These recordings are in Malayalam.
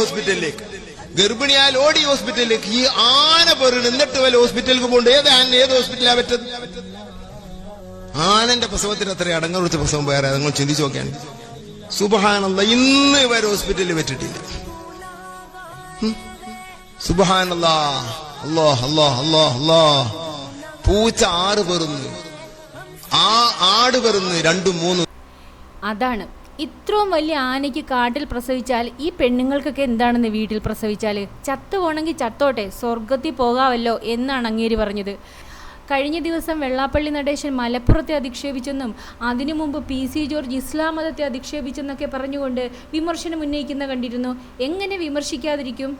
ഹോസ്പിറ്റലിലേക്ക് ഗർഭിണിയാൽ ഓടി ഹോസ്പിറ്റലിലേക്ക് ഈ ആന പേറിന് എന്നിട്ട് വല്ല ഹോസ്പിറ്റലിലേക്ക് പോകണ്ട? ഏത് ആന ഏത് ഹോസ്പിറ്റലാ പറ്റത് ആനന്റെ പ്രസവത്തിന് അത്ര അടങ്ങുറച്ച പ്രസവം വേറെ നിങ്ങൾ ചിന്തിച്ചു നോക്കിയാണ് സുബഹാനല്ല ഇന്ന് ഇവർ ഹോസ്പിറ്റലിൽ പറ്റിട്ടില്ല. സുബഹാനല്ലാ അല്ലോ അല്ലോ അല്ലോ അല്ലോ പൂച്ച ആറ് പെറുന്നു. ആ ആട് പെറുന്നു രണ്ടും മൂന്നും. അതാണ്. ഇത്രയും വലിയ ആനയ്ക്ക് കാട്ടിൽ പ്രസവിച്ചാൽ ഈ പെണ്ണുങ്ങൾക്കൊക്കെ എന്താണെന്ന് വീട്ടിൽ പ്രസവിച്ചാൽ? ചത്തു പോകണമെങ്കിൽ ചത്തോട്ടെ സ്വർഗത്തിൽ പോകാമല്ലോ എന്നാണ് അങ്ങേരി പറഞ്ഞത്. കഴിഞ്ഞ ദിവസം വെള്ളാപ്പള്ളി നടേശൻ മലപ്പുറത്തെ അധിക്ഷേപിച്ചെന്നും അതിനു മുമ്പ് പി സി ജോർജ് ഇസ്ലാം മതത്തെ അധിക്ഷേപിച്ചെന്നൊക്കെ പറഞ്ഞുകൊണ്ട് വിമർശനം ഉന്നയിക്കുന്ന കണ്ടിരുന്നു. എങ്ങനെ വിമർശിക്കാതിരിക്കും?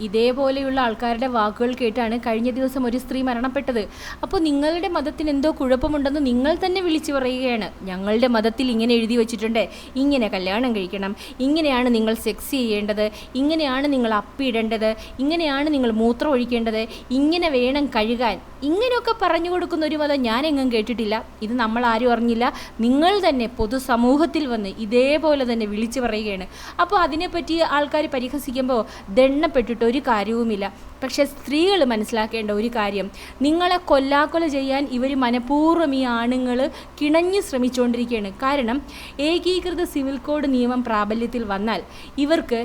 ഇതേപോലെയുള്ള ആൾക്കാരുടെ വാക്കുകൾ കേട്ടാണ് കഴിഞ്ഞ ദിവസം ഒരു സ്ത്രീ മരണപ്പെട്ടത്. അപ്പോൾ നിങ്ങളുടെ മതത്തിന് എന്തോ കുഴപ്പമുണ്ടെന്ന് നിങ്ങൾ തന്നെ വിളിച്ചു പറയുകയാണ്. ഞങ്ങളുടെ മതത്തിൽ ഇങ്ങനെ എഴുതി വെച്ചിട്ടുണ്ട്. ഇങ്ങനെ കല്യാണം കഴിക്കണം. ഇങ്ങനെയാണ് നിങ്ങൾ സെക്സ് ചെയ്യേണ്ടത്. ഇങ്ങനെയാണ് നിങ്ങൾ അപ്പിടേണ്ടത് ഇങ്ങനെയാണ് നിങ്ങൾ മൂത്രം ഒഴിക്കേണ്ടത്. ഇങ്ങനെ വേണം കഴുകാൻ. ഇങ്ങനെയൊക്കെ പറഞ്ഞു കൊടുക്കുന്ന ഒരു മതം എങ്ങും കേട്ടിട്ടില്ല. ഇത് നമ്മൾ ആരും അറിഞ്ഞില്ല. നിങ്ങൾ തന്നെ പൊതുസമൂഹത്തിൽ വന്ന് ഇതേപോലെ തന്നെ വിളിച്ചു പറയുകയാണ്. അപ്പോൾ അതിനെപ്പറ്റി ആൾക്കാർ പരിഹസിക്കുമ്പോൾ ദണ്ണപ്പെട്ടിട്ട് ഒരു കാര്യവുമില്ല. പക്ഷെ സ്ത്രീകൾ മനസ്സിലാക്കേണ്ട ഒരു കാര്യം. നിങ്ങളെ കൊല്ലാക്കൊല ചെയ്യാൻ ഇവർ മനഃപൂർവം ഈ ആണുങ്ങൾ കിണഞ്ഞു ശ്രമിച്ചുകൊണ്ടിരിക്കുകയാണ് കാരണം ഏകീകൃത സിവിൽ കോഡ് നിയമം പ്രാബല്യത്തിൽ വന്നാൽ ഇവർക്ക്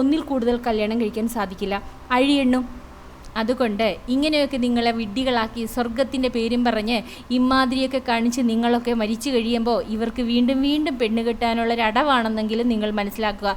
ഒന്നിൽ കൂടുതൽ കല്യാണം കഴിക്കാൻ സാധിക്കില്ല. അഴിയെണ്ണും. അതുകൊണ്ട് ഇങ്ങനെയൊക്കെ നിങ്ങളെ വിഡ്ഢികളാക്കി സ്വർഗത്തിന്റെ പേരും പറഞ്ഞ് ഇമാതിരിയൊക്കെ കാണിച്ച് നിങ്ങളൊക്കെ മരിച്ചു കഴിയുമ്പോൾ ഇവർക്ക് വീണ്ടും വീണ്ടും പെണ്ണ് കെട്ടാനുള്ള നിങ്ങൾ മനസ്സിലാക്കുക.